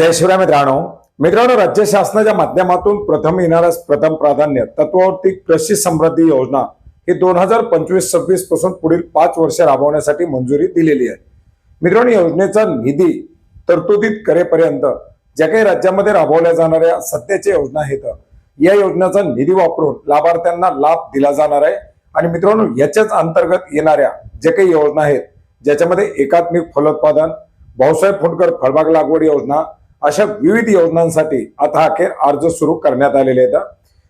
जय शिवराय मित्रांनो. मित्रांनो राज्य शासनाच्या माध्यमातून प्रथम येणारच प्रथम प्राधान्य तत्वावरती कृषी समृद्धी योजना ही दोन हजार पंचवीस सव्वीसपासून पुढील पाच वर्ष राबवण्यासाठी मंजुरी दिलेली आहे. मित्रांनो योजनेचा निधी तरतुदीत करेपर्यंत ज्या काही राज्यामध्ये राबवल्या जाणाऱ्या सध्याच्या योजना आहेत या योजनेचा निधी वापरून लाभार्थ्यांना लाभ दिला जाणार आहे. आणि मित्रांनो याच्याच अंतर्गत येणाऱ्या ज्या काही योजना आहेत ज्याच्यामध्ये एकात्मिक फलोत्पादन भाऊसाहेब फुंडकर फळबाग लागवड योजना अशा विविध योजनांसाठी आता अखेर अर्ज सुरू करण्यात आलेले आहेत.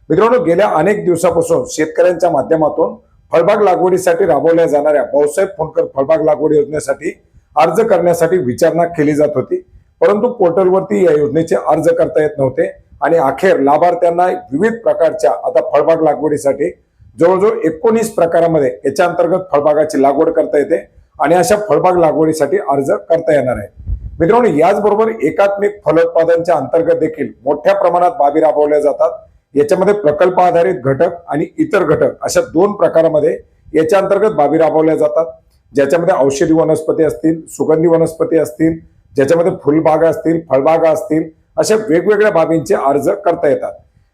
मित्रांनो गेल्या अनेक दिवसापासून शेतकऱ्यांच्या माध्यमातून फळबाग लागवडीसाठी राबवल्या जाणाऱ्या भाऊसाहेब फोनकर फळबाग लागवड योजनेसाठी अर्ज करण्यासाठी विचारणा केली जात होती. परंतु पोर्टलवरती या योजनेचे अर्ज करता येत नव्हते आणि अखेर लाभार्थ्यांना विविध प्रकारच्या आता फळबाग लागवडीसाठी जवळजवळ एकोणीस प्रकारामध्ये याच्या अंतर्गत फळबागाची लागवड करता येते आणि अशा फळबाग लागवडीसाठी अर्ज करता येणार आहे. मित्रांनो याचबरोबर एकात्मिक फलोत्पादनच्या अंतर्गत देखील मोठ्या प्रमाणात बाबी राबवल्या जातात. याच्यामध्ये प्रकल्प आधारित घटक आणि इतर घटक अशा दोन प्रकारामध्ये याच्या अंतर्गत बाबी राबवल्या जातात. ज्याच्यामध्ये औषधी वनस्पती असतील सुगंधी वनस्पती असतील ज्याच्यामध्ये फुलबागा असतील फळबागा असतील अशा वेगवेगळ्या बाबींचे अर्ज करता येतात.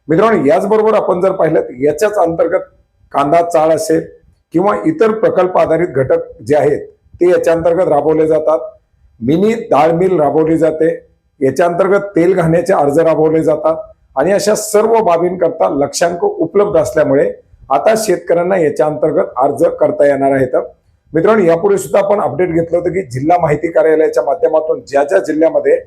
मित्रांनो याचबरोबर आपण जर पाहिलं तर याच्याच अंतर्गत कांदा चाळ असेल किंवा इतर प्रकल्प आधारित घटक जे आहेत ते याच्या अंतर्गत राबवले जातात. मिनी डाळ मिल राबवली जाते. याच्या अंतर्गत तेल घाण्याचे अर्ज राबवले जातात आणि अशा सर्व बाबींकरता लक्षांक उपलब्ध असल्यामुळे आता शेतकऱ्यांना याच्या अंतर्गत अर्ज करता येणार आहेत. मित्रांनो यापूर्वी सुद्धा आपण अपडेट घेतलं होतं की जिल्हा माहिती कार्यालयाच्या माध्यमातून ज्या ज्या जिल्ह्यामध्ये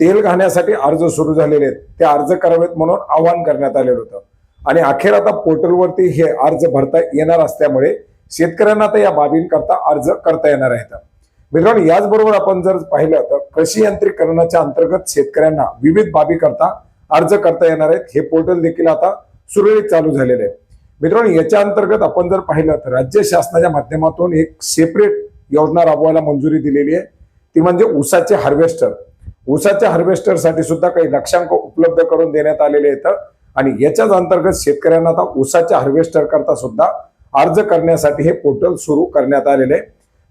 तेल घाण्यासाठी अर्ज सुरू झालेले आहेत ते अर्ज करावेत म्हणून आवाहन करण्यात आलेलं होतं. आणि अखेर आता पोर्टलवरती हे अर्ज भरता येणार असल्यामुळे शेतकऱ्यांना आता या बाबींकरता अर्ज करता येणार आहेत. मित्रांनो याचबरोबर आपण जर पाहिलं तर कृषी यांत्रिकरणाच्या अंतर्गत शेतकऱ्यांना विविध बाबी करता अर्ज करता येणार आहेत. हे पोर्टल देखील आता सुरळीत चालू झालेले आहे. मित्रांनो याच्या अंतर्गत आपण जर पाहिलं तर राज्य शासनाच्या माध्यमातून एक सेपरेट योजना राबवायला मंजुरी दिलेली आहे. ती म्हणजे ऊसाचे हार्वेस्टर ऊसाच्या हार्वेस्टरसाठी सुद्धा काही लक्षांक उपलब्ध करून देण्यात आलेले आहेत. आणि याच्याच अंतर्गत शेतकऱ्यांना आता ऊसाच्या हार्वेस्टर करता सुद्धा अर्ज करण्यासाठी हे पोर्टल सुरू करण्यात आलेले आहे.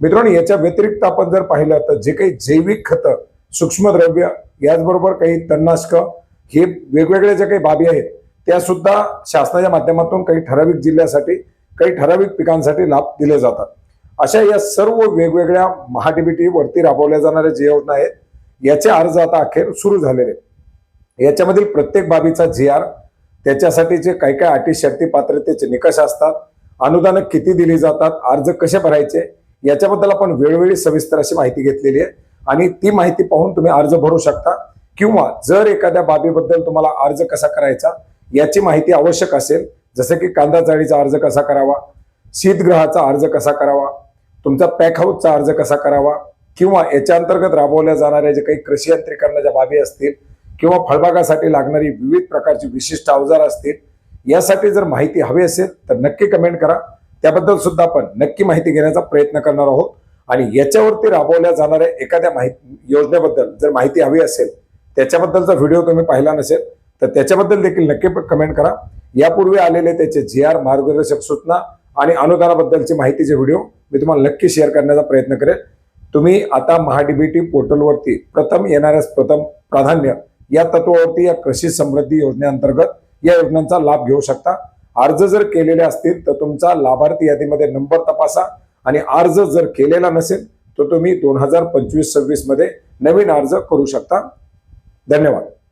मित्रांनो याच्या व्यतिरिक्त आपण जर पाहिलं तर जे काही जैविक खतं सूक्ष्मद्रव्य याचबरोबर काही तणनाशक हे वेगवेगळ्या ज्या काही बाबी आहेत त्या सुद्धा शासनाच्या माध्यमातून काही ठराविक जिल्ह्यासाठी काही ठराविक पिकांसाठी लाभ दिले जातात. अशा या सर्व वेगवेगळ्या महाडीबीटी वरती राबवल्या जाणाऱ्या जे योजना आहेत याचे अर्ज आता अखेर सुरू झालेले याच्यामधील प्रत्येक बाबीचा जी आर त्याच्यासाठीचे काही काय अटी शर्ती पात्रतेचे निकष असतात अनुदानं किती दिली जातात अर्ज कसे भरायचे याच्याबद्दल आपण वेळोवेळी सविस्तर अशी माहिती घेतलेली आहे. आणि ती माहिती पाहून तुम्ही अर्ज भरू शकता किंवा जर एखाद्या बाबीबद्दल तुम्हाला अर्ज कसा करायचा याची माहिती आवश्यक असेल जसं की कांदा जाळीचा अर्ज कसा करावा शीतगृहाचा अर्ज कसा करावा तुमचा पॅक हाऊसचा अर्ज कसा करावा किंवा याच्या अंतर्गत राबवल्या जाणाऱ्या जे काही कृषी यंत्रीकरणाच्या बाबी असतील किंवा फळबागासाठी लागणारी विविध प्रकारची विशिष्ट अवजार असतील यासाठी जर माहिती हवी असेल तर नक्की कमेंट करा. त्याबद्दल सुद्धा आपण नक्की माहिती घेण्याचा प्रयत्न करणार आहोत. आणि याच्यावरती राबवल्या जाणाऱ्या एखाद्या माहिती योजनेबद्दल जर माहिती हवी असेल त्याच्याबद्दलचा व्हिडिओ तुम्ही पाहिला नसेल तर त्याच्याबद्दल देखील नक्की कमेंट करा. यापूर्वी आलेले त्याचे जी आर मार्गदर्शक सूचना आणि अनुदानाबद्दलची माहितीचे व्हिडिओ मी तुम्हाला नक्की शेअर करण्याचा प्रयत्न करेल. तुम्ही आता महाडीबीटी पोर्टलवरती प्रथम येणाऱ्या प्रथम प्राधान्य या तत्वावरती या कृषी समृद्धी योजनेअंतर्गत या योजनांचा लाभ घेऊ शकता. अर्ज जर केलेले असतील तर तुमचा लाभार्थी यादीमध्ये नंबर तपासा आणि अर्ज जर केलेला नसेल तर तुम्ही दोन हजार पंचवीस सव्वीसमध्ये नवीन अर्ज करू शकता. धन्यवाद.